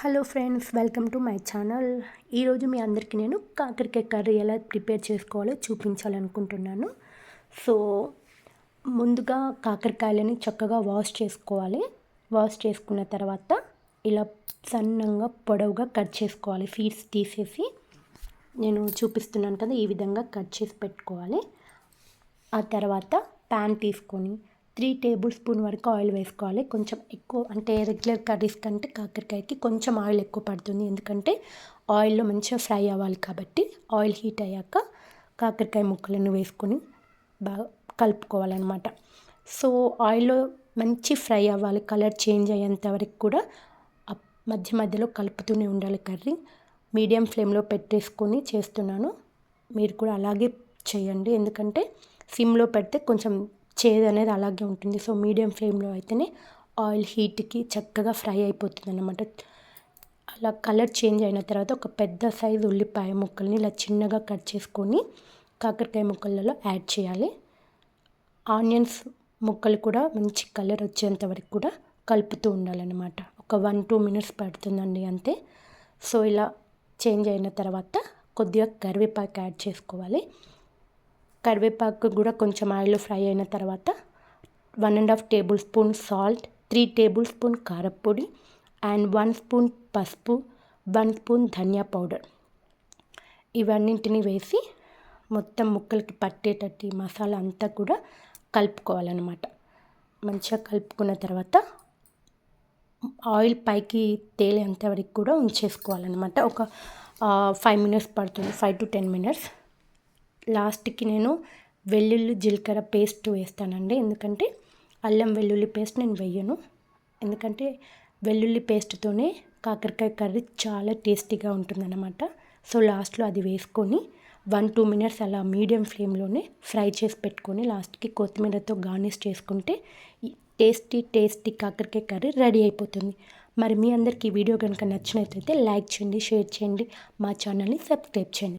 Hello friends welcome to my channel. ఈరోజు మీ అందరికీ నేను కాకరకాయ కర్రీ ఎలా ప్రిపేర్ చేసుకోవాలో చూపించాలనుకుంటున్నాను. సో ముందుగా కాకరకాయలని చక్కగా వాష్ చేసుకోవాలి. వాష్ చేసుకున్న తర్వాత ఇలా సన్నంగా పొడవుగా కట్ చేసుకోవాలి. సీడ్స్ తీసేసి నేను చూపిస్తున్నాను కదా ఈ విధంగా కట్ చేసి పెట్టుకోవాలి. ఆ తర్వాత ప్యాన్ తీసుకొని త్రీ టేబుల్ స్పూన్ వరకు ఆయిల్ వేసుకోవాలి. కొంచెం ఎక్కువ అంటే రెగ్యులర్ కర్రీస్ కంటే కాకరకాయకి కొంచెం ఆయిల్ ఎక్కువ పడుతుంది. ఎందుకంటే ఆయిల్లో మంచిగా ఫ్రై అవ్వాలి కాబట్టి ఆయిల్ హీట్ అయ్యాక కాకరకాయ ముక్కలను వేసుకొని బాగా కలుపుకోవాలన్నమాట. సో ఆయిల్లో మంచి ఫ్రై అవ్వాలి. కలర్ చేంజ్ అయ్యేంత వరకు కూడా మధ్య మధ్యలో కలుపుతూనే ఉండాలి కర్రీ. మీడియం ఫ్లేమ్లో పెట్టేసుకొని చేస్తున్నాను. మీరు కూడా అలాగే చేయండి. ఎందుకంటే సిమ్లో పెడితే కొంచెం చేదు అనేది అలాగే ఉంటుంది. సో మీడియం ఫ్లేమ్లో అయితేనే ఆయిల్ హీట్కి చక్కగా ఫ్రై అయిపోతుంది అనమాట అలా కలర్ చేంజ్ అయిన తర్వాత ఒక పెద్ద సైజు ఉల్లిపాయ ముక్కల్ని ఇలా చిన్నగా కట్ చేసుకొని కాకరకాయ ముక్కలలో యాడ్ చేయాలి. ఆనియన్స్ ముక్కలు కూడా మంచి కలర్ వచ్చేంత వరకు కూడా కలుపుతూ ఉండాలన్నమాట. ఒక వన్ టూ మినిట్స్ పడుతుందండి అంతే. సో ఇలా చేంజ్ అయిన తర్వాత కొద్దిగా కరివేపాకు యాడ్ చేసుకోవాలి. కరివేపాకు కూడా కొంచెం ఆయిల్ ఫ్రై అయిన తర్వాత one and half tablespoon salt three tablespoon కారపొడి అండ్ వన్ స్పూన్ పసుపు వన్ స్పూన్ ధనియా పౌడర్. ఇవన్నింటిని వేసి మొత్తం ముక్కలకి పట్టేటట్టు మసాలా అంతా కూడా కలుపుకోవాలన్నమాట. మంచిగా కలుపుకున్న తర్వాత ఆయిల్ పైకి తేలేంత వరకు కూడా ఉంచేసుకోవాలన్నమాట. ఒక ఫైవ్ మినిట్స్ పడుతుంది ఫైవ్ టు టెన్ మినిట్స్. లాస్ట్కి నేను వెల్లుల్లి జీలకర్ర పేస్ట్ వేస్తానండి. ఎందుకంటే అల్లం వెల్లుల్లి పేస్ట్ నేను వేయను. ఎందుకంటే వెల్లుల్లి పేస్ట్తోనే కాకరకాయ కర్రీ చాలా టేస్టీగా ఉంటుందన్నమాట. సో లాస్ట్లో అది వేసుకొని వన్ టూ మినిట్స్ అలా మీడియం ఫ్లేమ్లోనే ఫ్రై చేసి పెట్టుకొని లాస్ట్కి కొత్తిమీరతో గార్నిష్ చేసుకుంటే టేస్టీ టేస్టీ కాకరకాయ కర్రీ రెడీ అయిపోతుంది. మరి మీ అందరికీ వీడియో కనుక నచ్చినట్లయితే లైక్ చేయండి షేర్ చేయండి మా ఛానల్ని సబ్స్క్రైబ్ చేయండి.